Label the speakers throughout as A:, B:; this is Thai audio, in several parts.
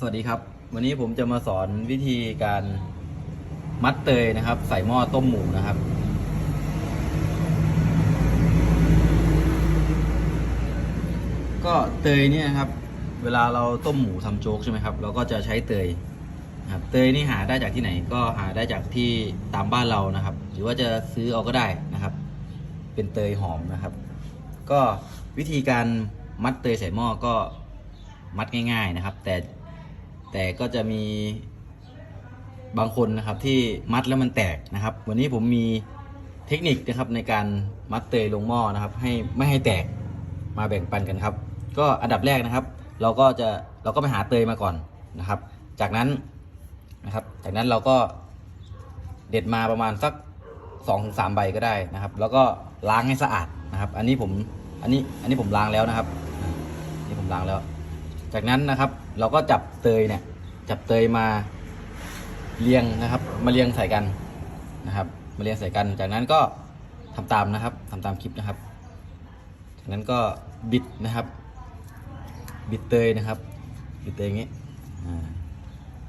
A: สวัสดีครับ วันนี้ผมจะมาสอนวิธีการมัดเตยนะครับ ใส่หม้อต้มหมูนะครับ ก็เตยเนี่ยครับ เวลาเราต้มหมูทำโจ๊กใช่ไหมครับ เราก็จะใช้เตยนะครับเตยนี่หาได้จากที่ไหนก็หาได้จากที่ตามบ้านเรานะครับ หรือว่าจะซื้อเอาก็ได้นะครับ เป็นเตยหอมนะครับ ก็วิธีการมัดเตยใส่หม้อก็มัดง่าย ๆนะครับ แต่ แต่ก็จะมีบางคนนะครับที่มัดแล้วมันแตกนะครับ วันนี้ผมมีเทคนิคนะครับในการมัดเตยลงหม้อนะครับ ให้ไม่ให้แตกมาแบ่งปันกันครับ ก็อันดับแรกนะครับ เราก็จะเราก็ไปหาเตยมาก่อนนะครับ จากนั้นนะครับ จากนั้นเราก็เด็ดมาประมาณสัก2อถึงสใบก็ได้นะครับ แล้วก็ล้างให้สะอาดนะครับ อันนี้ผมอันนี้อันนี้ผมล้างแล้วนะครับ นี่ผมล้างแล้ว จากนั้นนะครับ เราก็จับเตยเนี่ย จับเตยมาเรียงนะครับ มาเรียงใส่กันนะครับ มาเรียงใส่กัน จากนั้นก็ทำตามนะครับทำตามคลิปนะครับ จากนั้นก็บิดนะครับ บิดเตยนะครับ บิดเตยอย่างนี้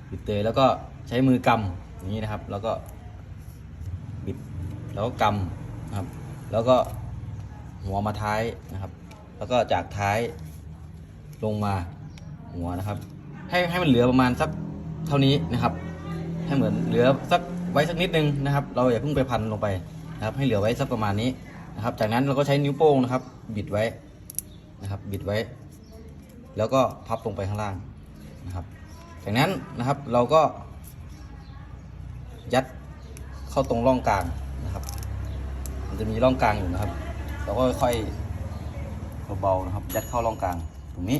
A: บิดเตยแล้วก็ใช้มือกำอย่างนี้นะครับ แล้วก็บิดแล้วก็กำนะครับ แล้วก็หัวมาท้ายนะครับ แล้วก็จากท้ายลงมา หัวนะครับ ให้ให้มันเหลือประมาณสักเท่านี้นะครับ ให้เหมือนเหลือสักไว้สักนิดนึงนะครับ เราอย่าเพิ่งไปพันลงไปนะครับ ให้เหลือไว้สักประมาณนี้นะครับ จากนั้นเราก็ใช้นิ้วโป้งนะครับ บิดไว้นะครับ บิดไว้ แล้วก็พับลงไปข้างล่างนะครับ จากนั้นนะครับเราก็ ยัดเข้าตรงร่องกลางนะครับ มันจะมีร่องกลางอยู่นะครับ เราก็ค่อยเบาๆนะครับ ยัดเข้าร่องกลางตรงนี้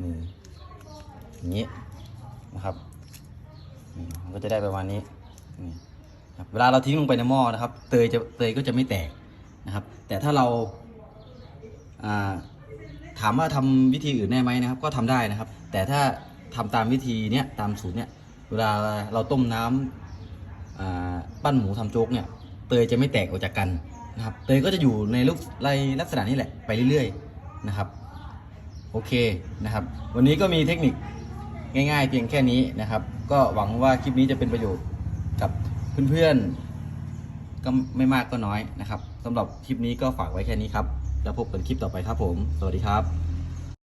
A: นี่อย่างนี้นะครับมันก็จะได้ประมาณนี้นี่ครับเวลาเราทิ้งลงไปในหม้อนะครับ เตยจะเตยก็จะไม่แตกนะครับ แต่ถ้าเราถามว่าทำวิธีอื่นได้ไหมนะครับ ก็ทำได้นะครับ แต่ถ้าทำตามวิธีเนี้ยตามสูตรเนี้ยเวลาเราต้มน้ำอ่าปั้นหมูทำโจ๊กเนี่ยเตยจะไม่แตกออกจากกันนะครับ เตยก็จะอยู่ในรูปในลักษณะนี้แหละไปเรื่อยๆนะครับ โอเคนะครับ วันนี้ก็มีเทคนิคง่าย ๆ เพียงแค่นี้นะครับ ก็หวังว่าคลิปนี้จะเป็นประโยชน์กับเพื่อนๆก็ไม่มากก็น้อยนะครับสำหรับคลิปนี้ก็ฝากไว้แค่นี้ครับ แล้วพบกันคลิปต่อไปครับผม สวัสดีครับ